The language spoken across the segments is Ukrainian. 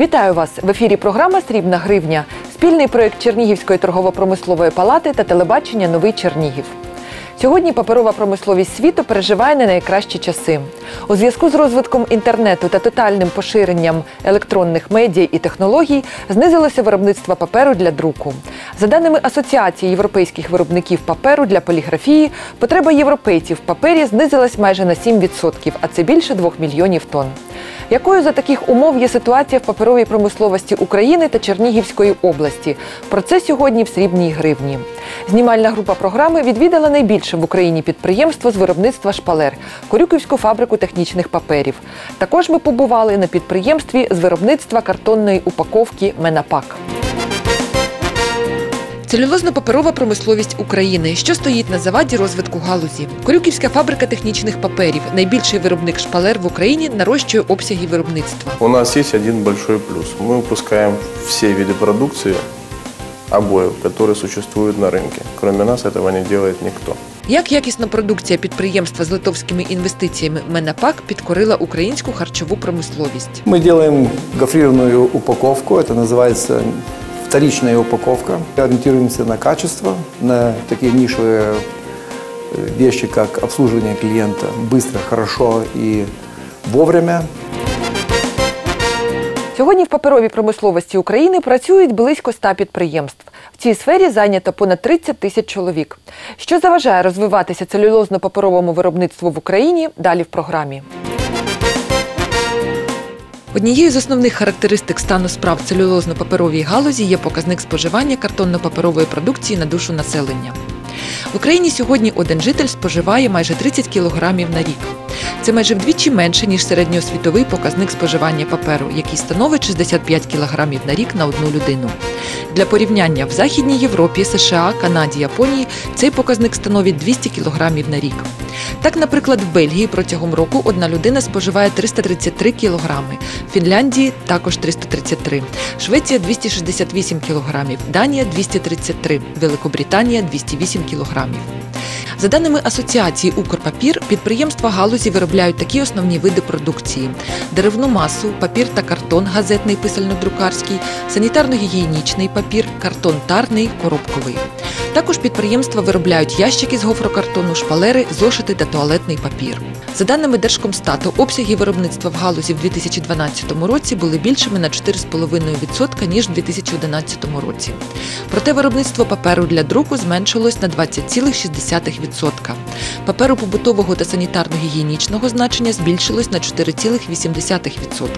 Вітаю вас в ефірі. Програма Срібна гривня, спільний проект Чернігівської торгово-промислової палати та телебачення Новий Чернігів. Сьогодні паперова промисловість світу переживає не найкращі часи. У зв'язку з розвитком інтернету та тотальним поширенням електронних медіа і технологій знизилося виробництво паперу для друку. За даними Асоціації європейських виробників паперу для поліграфії, потреба європейців в папері знизилась майже на 7%, а це більше 2 мільйонів тонн. Якою за таких умов є ситуація в паперовій промисловості України та Чернігівської області? Про це сьогодні в срібній гривні. Знімальна група програми відвідала найбільше в Україні підприємство з виробництва шпалер Корюківську фабрику технічних паперів. Також ми побували на підприємстві з виробництва картонної упаковки Менапак. Целюлозно-паперова промисловість України, що стоїть на заваді розвитку галузі. Корюківська фабрика технічних паперів, найбільший виробник шпалер в Україні, нарощує обсяги виробництва. У нас есть один большой плюс. Мы выпускаем все виды продукции обоев, которые существуют на рынке. Кроме нас этого не делает никто. Як якісна продукція підприємства з литовськими інвестиціями Менапак підкорила українську харчову промисловість? Мы делаем гофрированную упаковку, это называется вторичная упаковка. Ориентируемся на качество, на такие нишевые э, вещи, как обслуживание клиента быстро, хорошо и вовремя. Сьогодні в паперовій промисловості України працюють близько 100 підприємств. В цій сфері зайнято понад 30 тисяч чоловік. Що заважає розвиватися целюлозно-паперовому виробництву в Україні? Далі в програмі. Однією з основних характеристик стану справ целюлозно-паперовій галузі є показник споживання картонно-паперової продукції на душу населення. В Україні сьогодні один житель споживає майже 30 кілограмів на рік. Це майже вдвічі менше, ніж середньосвітовий показник споживання паперу, який становить 65 кілограмів на рік на одну людину. Для порівняння в Західній Європі, США, Канаді, Японії цей показник становить 200 кілограмів на рік. Так, наприклад, в Бельгії протягом року одна людина споживає 333 кілограми, в Фінляндії також 333, Швеція 268 кілограмів, Данія 233, Великобританія 208 кілограмів. За даними Асоціації Укрпапір, підприємства галузі виробляють такі основні види продукції: деревну масу, папір та картон, газетний писально-друкарський, санітарно-гігієнічний папір, картон тарний, коробковий. Також підприємства виробляють ящики з гофрокартону, шпалери, зошити та туалетний папір. За даними Держкомстату, обсяги виробництва в галузі в 2012 році були більшими на 4,5% ніж в 2011 році. Проте виробництво паперу для друку зменшилось на 20,6%. Паперу побутового та санітарно-гігієнічного значення збільшилось на 4,8%.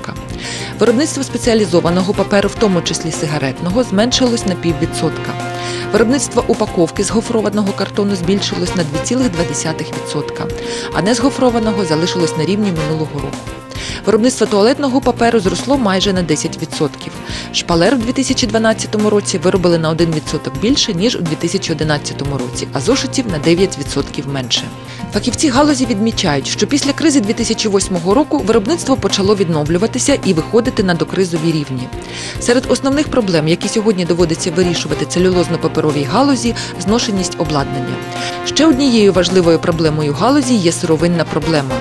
Виробництво спеціалізованого паперу, в тому числі сигаретного, зменшилось на піввідсотка. Виробництво упаковки з гофрованого картону збільшилось на 2,2%, а не з гофрованого залишилось на рівні минулого року. Виробництво туалетного паперу зросло майже на 10%. Шпалер у 2012 році виробили на 1% більше, ніж у 2011 році, а зошитів на 9% менше. Фахівці галузі відмічають, що після кризи 2008 року виробництво почало відновлюватися і виходити на докризові рівні. Серед основних проблем, які сьогодні доводиться вирішувати целюлозно-паперовій галузі, зношеність обладнання. Ще однією важливою проблемою галузі є сировинна проблема.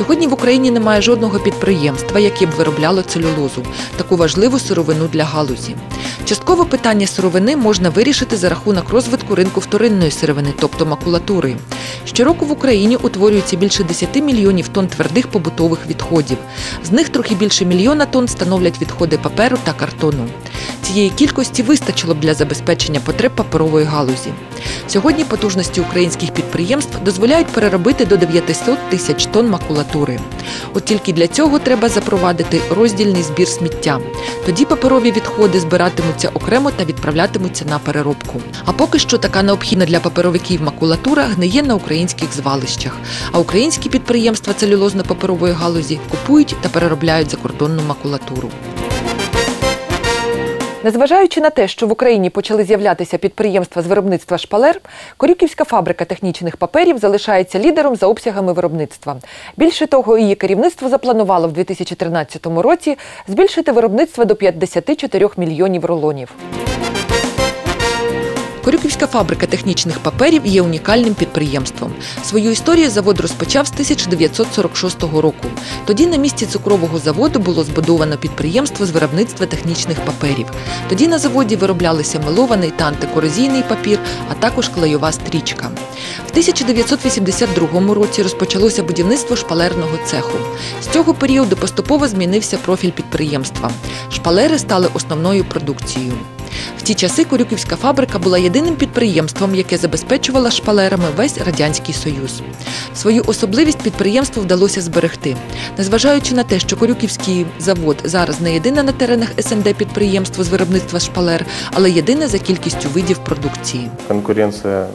Сьогодні в Україні немає жодного підприємства, яке б виробляло целюлозу, таку важливу сировину для галузі. Частково питання сировини можна вирішити за рахунок розвитку ринку вторинної сировини, тобто макулатури. Щороку в Україні утворюється більше 10 мільйонів тонн твердих побутових відходів. З них трохи більше мільйона тонн становлять відходи паперу та картону. Цієї кількості вистачило б для забезпечення потреб паперової галузі. Сьогодні потужності українських підприємств дозволяють переробити до 900 тисяч тонн макулатури. От тільки для цього треба запровадити роздільний збір сміття. Тоді паперові відходи збиратимуться окремо та відправлятимуться на переробку. А поки що така необхідна для паперовиків макулатура гниє на українських звалищах. А українські підприємства целюлозно-паперової галузі купують та переробляють закордонну макулатуру. Незважаючи на те, що в Україні почали з'являтися підприємства з виробництва шпалер, Корюківська фабрика технічних паперів залишається лідером за обсягами виробництва. Більше того, її керівництво запланувало в 2013 році збільшити виробництво до 54 мільйонів рулонів. Корюківська фабрика технічних паперів є унікальним підприємством. Свою історію завод розпочав з 1946 року. Тоді на місці цукрового заводу було збудовано підприємство з виробництва технічних паперів. Тоді на заводі вироблялися мелований та антикорозійний папір, а також клейова стрічка. В 1982 році розпочалося будівництво шпалерного цеху. З цього періоду поступово змінився профіль підприємства. Шпалери стали основною продукцією. В ті часи Корюківська фабрика була єдиним підприємством, яке забезпечувало шпалерами весь радянський союз. Свою особливість підприємству вдалося зберегти, незважаючи на те, що Корюківський завод зараз не єдине на теренах СНД підприємство з виробництва шпалер, але єдине за кількістю видів продукції. Конкуренция м,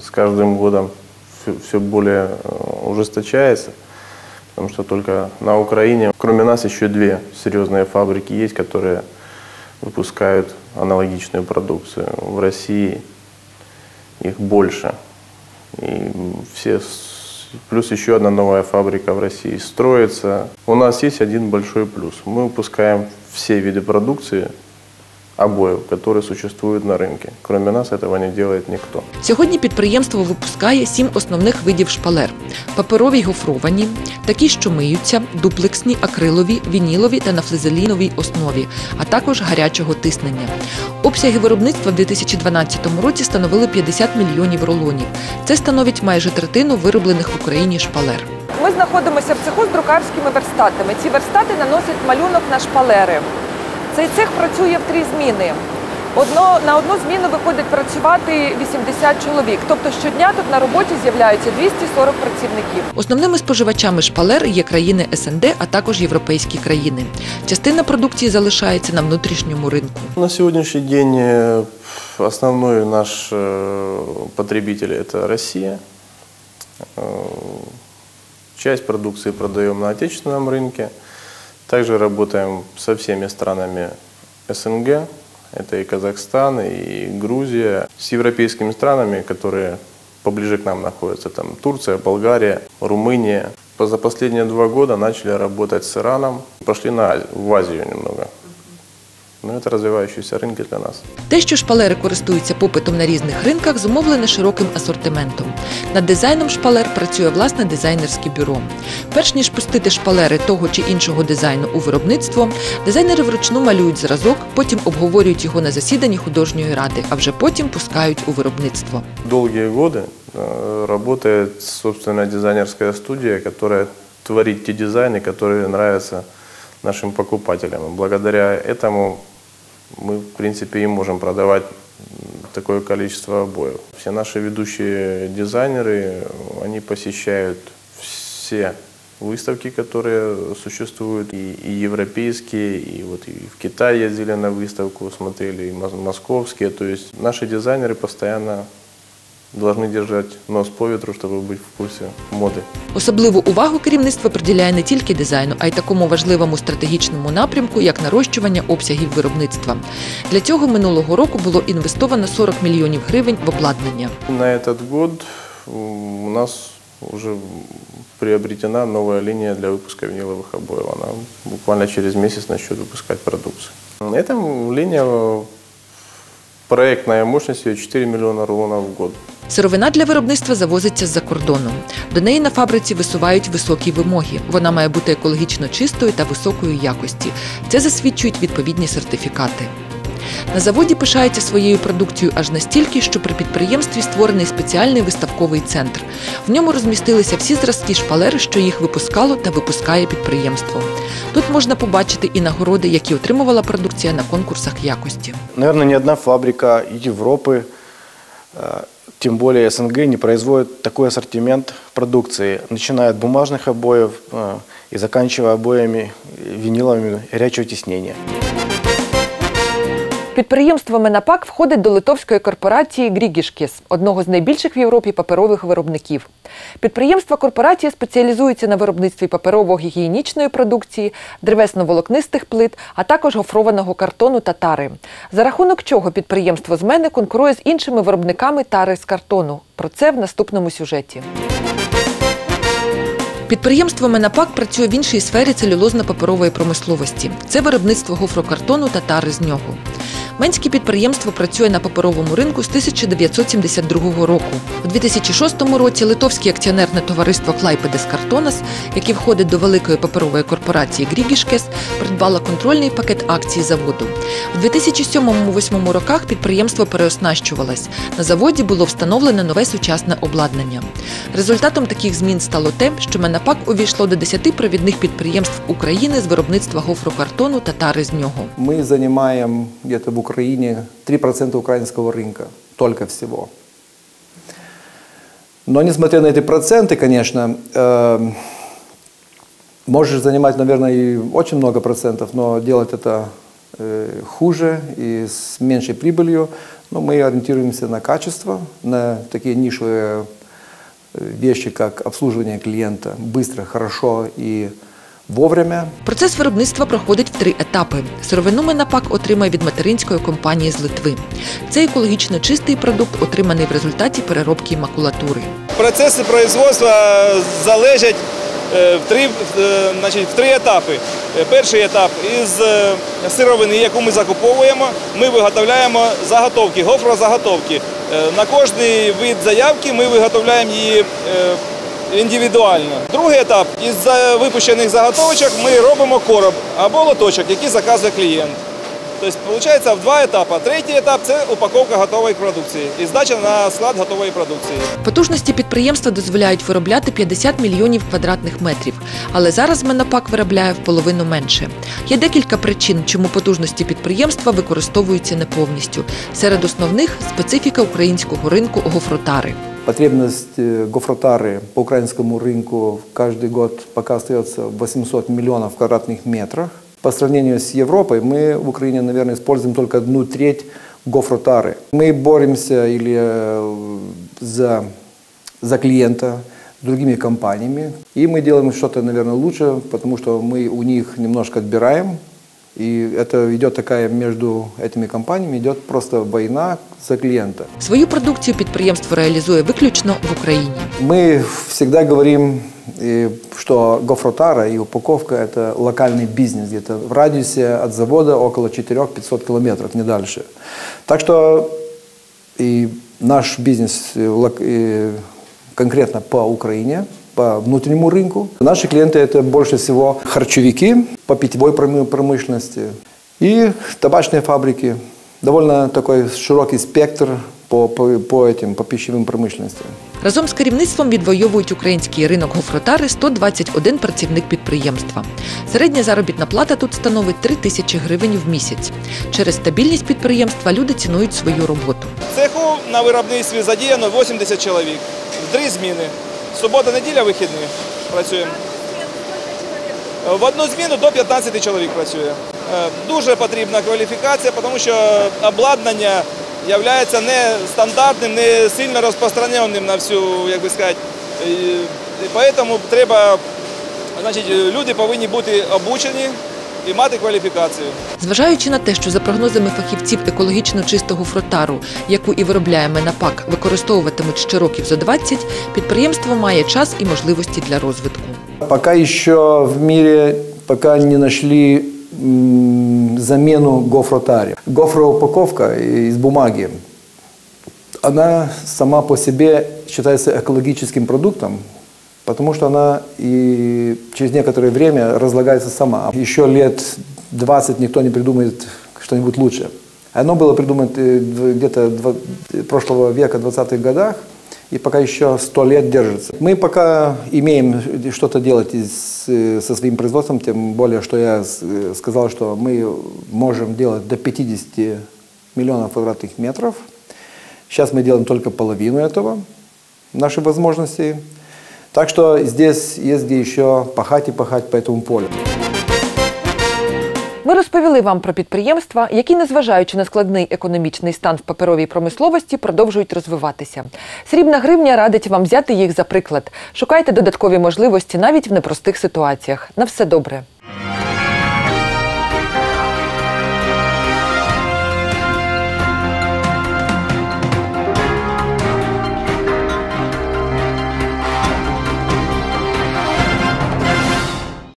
с каждым годом все, более э, ужесточается, потому что только на Украине, кроме нас, еще две серьезные фабрики есть, которые Выпускают аналогичную продукцию. В России их больше. И все, плюс еще одна новая фабрика в России строится. У нас есть один большой плюс. Мы выпускаем все виды продукции, обоев, которые существуют на рынке. Кроме нас этого не делает никто. Сьогодні підприємство випускає сім основних видів шпалер: паперові й гофровані, такі, що миються, дуплексні, акрилові, вінілові та на флизеліновій основі, а також гарячого тиснення. Обсяги виробництва в 2012 році становили 50 мільйонів рулонів. Це становить майже третину вироблених в Україні шпалер. Ми знаходимося в цеху з друкарськими верстатами. Ці верстати наносять малюнок на шпалери. Цей цех працює в три зміни. Одно, на одну зміну виходить працювати 80 чоловік. Тобто щодня тут на роботі з'являються 240 працівників. Основними споживачами шпалер є країни СНД, а також європейські країни. Частина продукції залишається на внутрішньому ринку. На сегодняшний день э, основной наш э, потребитель – это Россия. Э, Часть продукции продаем на отечественном рынке. Также работаем со всеми странами СНГ. Это и Казахстан, и Грузия. С европейскими странами, которые поближе к нам находятся. Там Турция, Болгария, Румыния. За последние два года начали работать с Ираном. Пошли на в Азию немного. Но это развивающиеся рынки для нас. Те, що шпалери користуються попитом на різних ринках, зумовлене широким асортиментом. Над дизайном шпалер працює власне дизайнерське бюро. Перш ніж пустити шпалери того чи іншого дизайну у виробництво, дизайнери вручну малюють зразок, потім обговорюють його на засіданні художньої ради, а вже потім пускають у виробництво. Долгие годы э, работает собственная дизайнерская студия, которая творит те дизайны, которые нравятся нашим покупателям. И благодаря этому мы, в принципе, и можем продавать такое количество обоев. Все наши ведущие дизайнеры, они посещают все выставки, которые существуют, и, и европейские, и вот и в Китай ездили на выставку, смотрели, и мос- московские. То есть наши дизайнеры постоянно должны держать нос по ветру, чтобы быть в курсе моды. Особливу увагу керівництво приділяє не тільки дизайну, а й такому важливому стратегічному напрямку, як нарощування обсягів виробництва. Для цього минулого року було інвестовано 40 мільйонів гривень в обладнання. На этот год м, у нас уже приобретена новая линия для выпуска виниловых обоев. Она буквально через месяц начнет выпускать продукцию. Эта линия, э, проектная мощность ее 4 миллиона рулонов в год. Сировина для виробництва завозиться з-за кордону. До неї на фабриці висувають високі вимоги. Вона має бути екологічно чистою та високої якості. Це засвідчують відповідні сертифікати. На заводі пишаються своєю продукцією аж настільки, що при підприємстві створений спеціальний виставковий центр. В ньому розмістилися всі зразки шпалер, що їх випускало та випускає підприємство. Тут можна побачити і нагороди, які отримувала продукція на конкурсах якості. Наверное, ни одна фабрика Европы, э, тем более СНГ, не производит такой ассортимент продукции, начиная от бумажных обоев э, и заканчивая обоями э, виниловыми горячего тиснения. Підприємство Менапак входить до литовської корпорації Грігішкіс, одного з найбільших в Європі паперових виробників. Підприємства корпорації спеціалізуються на виробництві паперово-гігієнічної продукції, древесно-волокнистих плит, а також гофрованого картону та тари. За рахунок чого підприємство з мене конкурує з іншими виробниками тари з картону. Про це в наступному сюжеті. Підприємство Менапак працює в іншій сфері целюлозно-паперової промисловості. Це виробництво гофрокартону та тари з нього. Менське підприємство працює на паперовому ринку з 1972 року. У 2006 році литовське акціонерне товариство Клайпедес Картонас, яке входить до великої паперової корпорації Грігішкес, придбало контрольний пакет акцій заводу. У 2007-2008 роках підприємство переоснащувалось. На заводі було встановлено нове сучасне обладнання. Результатом таких змін стало те, що Менапак увійшло до 10 провідних підприємств України з виробництва гофрокартону та тари з нього. Занимаем где-то в Украине 3% украинского рынка, только всего. Но несмотря на эти проценты, конечно, э, можешь занимать, наверное, и очень много процентов, но делать это э, хуже и с меньшей прибылью. Но мы ориентируемся на качество, на такие нишевые э, вещи, как обслуживание клиента быстро, хорошо и вовремя. Процес виробництва проходить в три етапи. Сировину Менапак отримає від материнської компанії з Литви. Це екологічно чистий продукт, отриманий в результаті переробки макулатури. Процеси производства залежать е, в три, е, значить, в три етапи. Е, Перший етап із сировини, яку ми закуповуємо, ми виготовляємо заготовки, гофрозаготовки. На кожний вид заявки ми виготовляємо її індивідуально. Другий етап із випущених заготовочок ми робимо короб або лоточок, який заказує клієнт. Тобто, виходить, в два етапи. Третій етап це упаковка готової продукції і здача на склад готової продукції. Потужності підприємства дозволяють виробляти 50 мільйонів квадратних метрів, але зараз Менапак виробляє в половину менше. Є декілька причин, чому потужності підприємства використовуються не повністю. Серед основних специфіка українського ринку гофротари. Потребность э, гофротары по украинскому рынку каждый год пока остается 800 миллионов квадратных метров. По сравнению с Европой мы в Украине, наверное, используем только одну треть гофротары. Мы боремся или э, за, за клиента с другими компаниями. И мы делаем что-то, наверное, лучше, потому что мы у них немножко отбираем. И это идет такая между этими компаниями, идет просто война за клиента. Свою продукцію підприємство реалізує виключно в Україні. Мы всегда говорим, э, что гофротара и упаковка – это локальный бизнес, где-то в радиусе от завода около 400-500 километров, не дальше. Так что и наш бизнес э, лок- э, конкретно по Украине, по внутреннему рынку. Наши клиенты – это больше всего харчевики по питьевой проме- промышленности и табачные фабрики. Довольно такой широкий спектр по, по, по этим, по пищевым промышленностям. Разом з керівництвом відвоюють український ринок гофротари 121 працівник підприємства. Середня заробітна плата тут становить 3 тисячі гривень в місяць. Через стабільність підприємства люди цінують свою роботу. В цеху на виробництві задіяно 80 чоловік. В три зміни. Субота, неділя, вихідні працюємо. В одну зміну до 15 чоловік працює. Е, Дуже потрібна кваліфікація, тому що обладнання є не стандартним, не сильно розпространеним на всю, як би сказати. І тому треба, значить, люди повинні бути обучені і мати кваліфікацію. Зважаючи на те, що за прогнозами фахівців екологічно чистого фротару, яку і виробляє Менапак, використовуватимуть ще років зо 20, підприємство має час і можливості для розвитку. Пока еще в мире пока не нашли м, замену гофротаре. Гофроупаковка из бумаги, она сама по себе считается экологическим продуктом, потому что она и через некоторое время разлагается сама. Еще лет 20 никто не придумает что-нибудь лучше. Оно было придумано э, где-то э, прошлого века, 20-х годах, и пока еще 100 лет держится. Мы пока имеем что-то делать из, э, со своим производством, тем более, что я э, сказал, что мы можем делать до 50 миллионов квадратных метров. Сейчас мы делаем только половину этого, наши возможности. Так что здесь есть где еще пахать и пахать по этому полю. Ми розповіли вам про підприємства, які, незважаючи на складний економічний стан в паперовій промисловості, продовжують розвиватися. Срібна гривня радить вам взяти їх за приклад. Шукайте додаткові можливості навіть в непростих ситуаціях. На все добре.